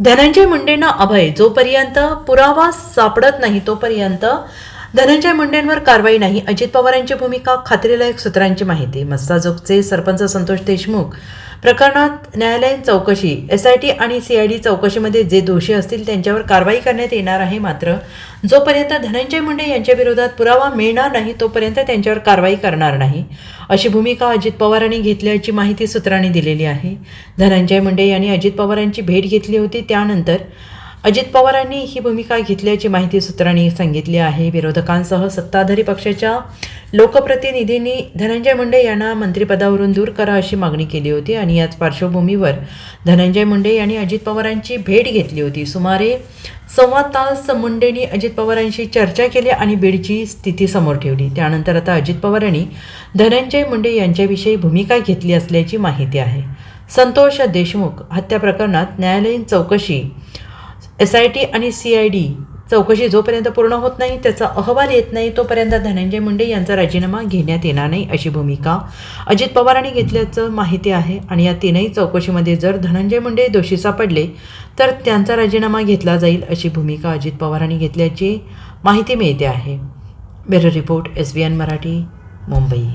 धनंजय मुंडेंना अभय जोपर्यंत पुरावा सापडत नाही तोपर्यंत धनंजय मुंडेंवर कारवाई नाही. अजित पवारांची भूमिका खात्रीलायक सूत्रांची माहिती. मस्ताजोगचे सरपंच संतोष देशमुख. प्रकरणात न्यायालयीन चौकशी एस आय टी आणि सी आय डी चौकशीमध्ये जे दोषी असतील त्यांच्यावर कारवाई करण्यात येणार आहे मात्र जोपर्यंत धनंजय मुंडे यांच्या विरोधात पुरावा मिळणार नाही तोपर्यंत त्यांच्यावर कारवाई करणार नाही. अशी भूमिका अजित पवारांनी घेतल्याची माहिती सूत्रांनी दिलेली आहे. धनंजय मुंडे यांनी अजित पवारांची भेट घेतली होती त्यानंतर अजित पवारांनी ही भूमिका घेतल्याची माहिती सूत्रांनी सांगितली आहे. विरोधकांसह सत्ताधारी पक्षाच्या लोकप्रतिनिधींनी धनंजय मुंडे यांना मंत्रिपदावरून दूर करा अशी मागणी केली होती आणि याच पार्श्वभूमीवर धनंजय मुंडे यांनी अजित पवारांची भेट घेतली होती. सुमारे सव्वा तास मुंडेंनी अजित पवारांशी चर्चा केली आणि बीडची स्थिती समोर ठेवली. त्यानंतर आता अजित पवारांनी धनंजय मुंडे यांच्याविषयी भूमिका घेतली असल्याची माहिती आहे. संतोष देशमुख हत्या प्रकरणात न्यायालयीन चौकशी एस आय टी आणि सी आय डी चौकशी जोपर्यंत पूर्ण होत नाही त्याचा अहवाल येत नाही तोपर्यंत धनंजय मुंडे यांचा राजीनामा घेण्यात येणार नाही अशी भूमिका अजित पवारांनी घेतल्याचं माहिती आहे. आणि या तीनही चौकशीमध्ये जर धनंजय मुंडे दोषी सापडले तर त्यांचा राजीनामा घेतला जाईल अशी भूमिका अजित पवारांनी घेतल्याची माहिती मिळते आहे. Bureau report S B N Marathi Mumbai.